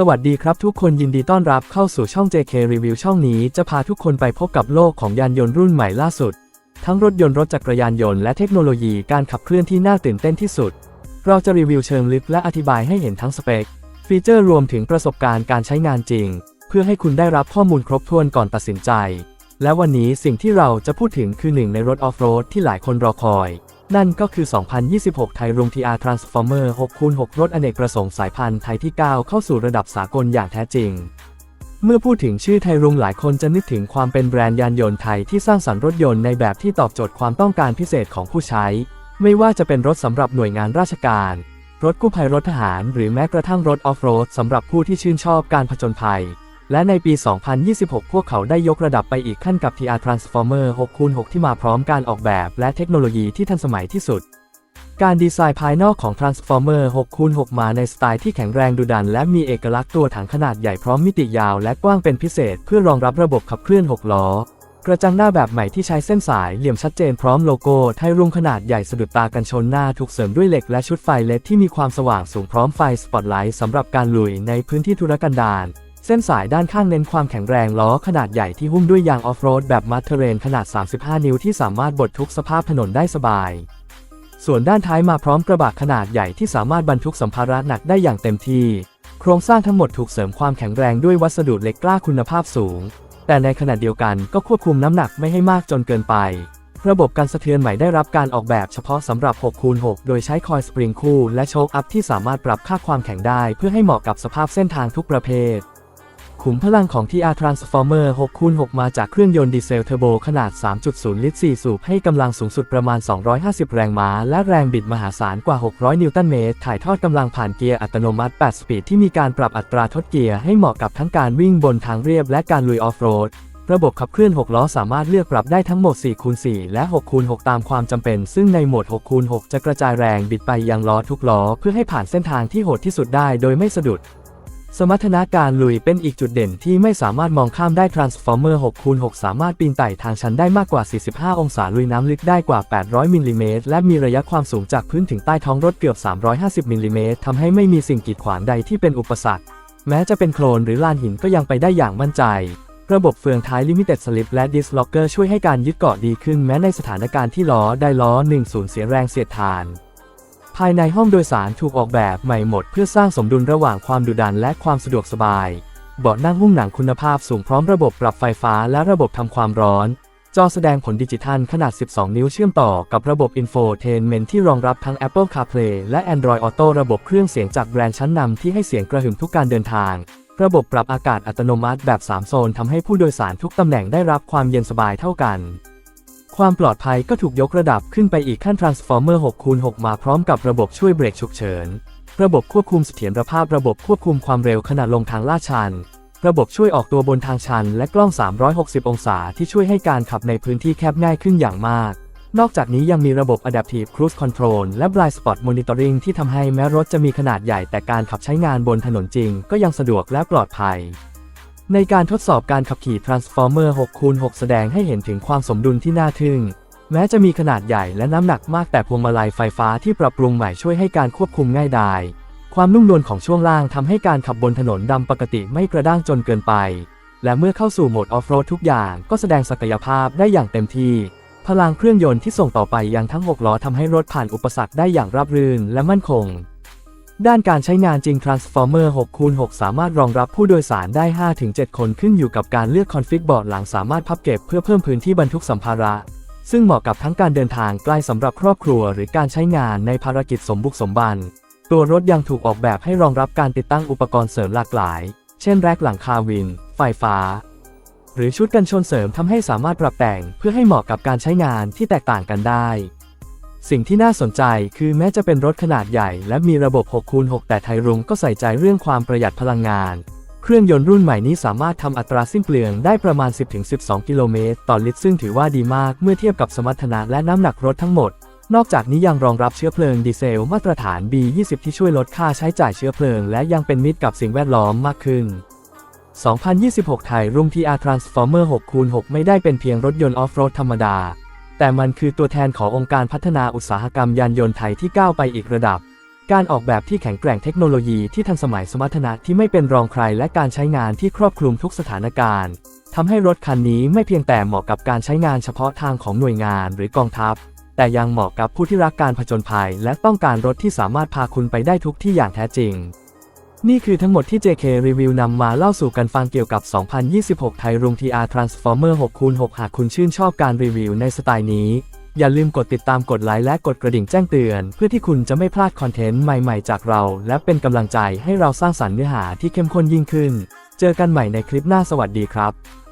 สวัสดีครับทุกคนยินดีต้อนรับเข้าสู่ช่อง JK Review ช่องนี้จะพาทุกคนไปพบกับโลกของยานยนต์รุ่นใหม่ล่าสุด ทั้งรถยนต์รถจักรยานยนต์และเทคโนโลยีการขับเคลื่อนที่น่าตื่นเต้นที่สุด เราจะรีวิวเชิงลึกและอธิบายให้เห็นทั้งสเปค ฟีเจอร์รวมถึงประสบการณ์การใช้งานจริง เพื่อให้คุณได้รับข้อมูลครบถ้วนก่อนตัดสินใจ และวันนี้สิ่งที่เราจะพูดถึงคือหนึ่งในรถออฟโรดที่หลายคนรอคอย นั่นก็คือ 2026 ไทยรุง TR Transformer 6x6 รถอเนกประสงค์สายพันธุ์ไทยที่ 9 เข้าสู่ระดับสากลอย่างแท้จริง เมื่อพูดถึงชื่อไทยรุงหลายคนจะนึกถึงความเป็นแบรนด์ยานยนต์ไทยที่สร้างสรรค์รถยนต์ในแบบที่ตอบโจทย์ความต้องการพิเศษของผู้ใช้ ไม่ว่าจะเป็นรถสำหรับหน่วยงานราชการ รถกู้ภัยรถทหาร หรือแม้กระทั่งรถออฟโรดสำหรับผู้ที่ชื่นชอบการผจญภัย และในปี 2026 พวกเขาได้ยกระดับไปอีกขั้นกับ TR Transformer 6x6 ที่มาพร้อมการออกแบบและเทคโนโลยีที่ทันสมัยที่สุด การดีไซน์ภายนอกของ Transformer 6x6 มาในสไตล์ที่แข็งแรงดุดัน และมีเอกลักษณ์ตัวถังขนาดใหญ่พร้อมมิติยาวและกว้างเป็นพิเศษ เพื่อรองรับระบบขับเคลื่อน 6 ล้อกระจังหน้าแบบใหม่ที่ใช้เส้นสายเหลี่ยมชัดเจนพร้อมโลโก้ไทยรุ่งขนาดใหญ่สะดุดตากันชนหน้าถูกเสริมด้วยเหล็กและชุดไฟเลดที่มีความสว่างสูงพร้อมไฟสปอตไลท์สำหรับการลุยในพื้นที่ธุรกันดาร เส้นสายด้านข้างเน้นความแข็งแรงล้อขนาดใหญ่ที่หุ้มด้วยยางออฟโรดแบบมัดเทเรนขนาด 35 นิ้วที่สามารถบดทุกสภาพถนนได้สบาย ส่วนด้านท้ายมาพร้อมกระบะขนาดใหญ่ที่สามารถบรรทุกสัมภาระหนักได้อย่างเต็มที่ โครงสร้างทั้งหมดถูกเสริมความแข็งแรงด้วยวัสดุเหล็กกล้าคุณภาพสูง แต่ในขณะเดียวกันก็ควบคุมน้ำหนักไม่ให้มากจนเกินไป ระบบการสะเทือนใหม่ได้รับการออกแบบเฉพาะสำหรับ 6x6 โดยใช้คอยล์สปริงคู่และโชคอัพที่สามารถปรับค่าความแข็งได้ เพื่อให้เหมาะกับสภาพเส้นทางทุกประเภท ขุมพลังของ TR Transformer 6x6 มาจากเครื่องยนต์ดีเซลเทอร์โบขนาด 3.0 ลิตร 4 สูบ ให้กำลังสูงสุดประมาณ 250 แรงม้า และแรงบิดมหาศาลกว่า 600 นิวตันเมตร ถ่ายทอดกำลังผ่านเกียร์อัตโนมัติ 8 สปีด ที่มีการปรับอัตราทดเกียร์ให้เหมาะกับทั้งการวิ่งบนทางเรียบและการลุยออฟโรดระบบขับเคลื่อน 6 ล้อสามารถเลือกปรับได้ทั้งโหมด 4x4 และ 6x6 ตามความจำเป็น ซึ่งในโหมด 6x6 จะกระจายแรงบิดไปยังล้อทุกล้อ เพื่อให้ผ่านเส้นทางที่โหดที่สุดได้โดยไม่สะดุด สมรรถนะการลุยเป็นอีกจุดเด่นที่ไม่สามารถมองข้ามได้ Transformer 6x6 สามารถปีนไต่ทางชันได้มากกว่า 45 องศาลุยน้ำลึกได้กว่า 800 มิลลิเมตร และมีระยะความสูงจากพื้นถึงใต้ท้องรถเกือบ 350 มิลลิเมตรทำให้ไม่มีสิ่งกีดขวางใดที่เป็นอุปสรรค แม้จะเป็นโคลนหรือลานหินก็ยังไปได้อย่างมั่นใจ ระบบเฟืองท้าย Limited Slip และ Disc Locker ช่วยให้การยึดเกาะดีขึ้นแม้ในสถานการณ์ที่ล้อได้ล้อ 1 0 เสียแรงเสียดทาน ภายในห้องโดยสารถูกออกแบบใหม่หมดเพื่อสร้างสมดุลระหว่างความดุดันและความสะดวกสบาย เบาะนั่งหุ้มหนังคุณภาพสูงพร้อมระบบปรับไฟฟ้าและระบบทำความร้อน จอแสดงผลดิจิทัลขนาด 12 นิ้วเชื่อมต่อกับระบบ Infotainment ที่รองรับทั้ง Apple CarPlay และ Android Auto ระบบเครื่องเสียงจากแบรนด์ชั้นนำที่ให้เสียงกระหึ่มทุกการเดินทาง ระบบปรับอากาศอัตโนมัติแบบ 3 โซนทำให้ผู้โดยสารทุกตำแหน่งได้รับความเย็นสบายเท่ากัน ความปลอดภัยก็ถูกยกระดับขึ้นไปอีกขั้น Transformer 6x6 มาพร้อมกับระบบช่วยเบรกฉุกเฉิน ระบบควบคุมเสถียรภาพ ระบบควบคุมความเร็วขณะลงทางลาดชัน ระบบช่วยออกตัวบนทางชัน และกล้อง 360 องศาที่ช่วยให้การขับในพื้นที่แคบง่ายขึ้นอย่างมาก นอกจากนี้ยังมีระบบ Adaptive Cruise Control และ Blind Spot Monitoring ที่ทำให้แม้รถจะมีขนาดใหญ่แต่การขับใช้งานบนถนนจริง ก็ยังสะดวกและปลอดภัย ในการทดสอบการขับขี่ Transformer 6x6 แสดงให้เห็นถึงความสมดุลที่น่าทึ่ง แม้จะมีขนาดใหญ่และน้ำหนักมากแต่พวงมาลัยไฟฟ้าที่ปรับปรุงใหม่ช่วยให้การควบคุมง่ายดายความนุ่มนวลของช่วงล่างทำให้การขับบนถนนดำปกติไม่กระด้างจนเกินไป และเมื่อเข้าสู่โหมดออฟโรดทุกอย่างก็แสดงศักยภาพได้อย่างเต็มที่ พลังเครื่องยนต์ที่ส่งต่อไปยังทั้ง 6 ล้อทำให้รถผ่านอุปสรรคได้อย่างราบรื่นและมั่นคง ด้านการใช้งานจริง Transformer 6x6 สามารถรองรับผู้โดยสารได้ 5-7 คนขึ้นอยู่กับการเลือกคอนฟิกบอร์ดหลังสามารถพับเก็บเพื่อเพิ่มพื้นที่บรรทุกสัมภาระ ซึ่งเหมาะกับทั้งการเดินทางไกลสำหรับครอบครัว หรือการใช้งานในภารกิจสมบุกสมบัน ตัวรถยังถูกออกแบบให้รองรับการติดตั้งอุปกรณ์เสริมหลากหลาย เช่นแรกหลังคาวิน ไฟฟ้า หรือชุดกันชนเสริมทำให้สามารถปรับแต่ง เพื่อให้เหมาะกับการใช้งานที่แตกต่างกันได้ สิ่งที่น่าสนใจคือแม้จะเป็นรถขนาดใหญ่ และมีระบบ 6x6 แต่ไทยรุงก็ใส่ใจเรื่องความประหยัดพลังงาน เครื่องยนต์รุ่นใหม่นี้สามารถทำอัตราสิ้นเปลืองได้ประมาณ 10-12 กิโลเมตร ต่อลิตรซึ่งถือว่าดีมากเมื่อเทียบกับสมรรถนะและน้ำหนักรถทั้งหมด นอกจากนี้ยังรองรับเชื้อเพลิงดีเซลมาตรฐาน B20 ที่ช่วยลดค่าใช้จ่ายเชื้อเพลิง และยังเป็นมิตรกับสิ่งแวดล้อมมากขึ้น2026 ไทยรุ่ง TR Transformer 6x6 ไม่ได้เป็นเพียงรถยนต์ออฟโรดธรรมดา แต่มันคือตัวแทนขององค์การพัฒนาอุตสาหกรรมยานยนต์ไทยที่ก้าวไปอีกระดับ การออกแบบที่แข็งแกร่งเทคโนโลยีที่ทันสมัยสมรรถนะที่ไม่เป็นรองใครและการใช้งานที่ครอบคลุมทุกสถานการณ์ทำให้รถคันนี้ไม่เพียงแต่เหมาะกับการใช้งานเฉพาะทางของหน่วยงานหรือกองทัพ แต่ยังเหมาะกับผู้ที่รักการผจญภัย และต้องการรถที่สามารถพาคุณไปได้ทุกที่อย่างแท้จริง นี่คือทั้งหมดที่ JK Review นำมาเล่าสู่กันฟังเกี่ยวกับ 2026 ไทยรุง TR Transformer 6x6 หากคุณชื่นชอบการรีวิวในสไตล์นี้ อย่าลืมกดติดตามกดไลค์และกดกระดิ่งแจ้งเตือน เพื่อที่คุณจะไม่พลาดคอนเทนต์ใหม่ๆ จากเรา และเป็นกำลังใจให้เราสร้างสรรค์เนื้อหาที่เข้มข้นยิ่งขึ้น เจอกันใหม่ในคลิปหน้าสวัสดีครับ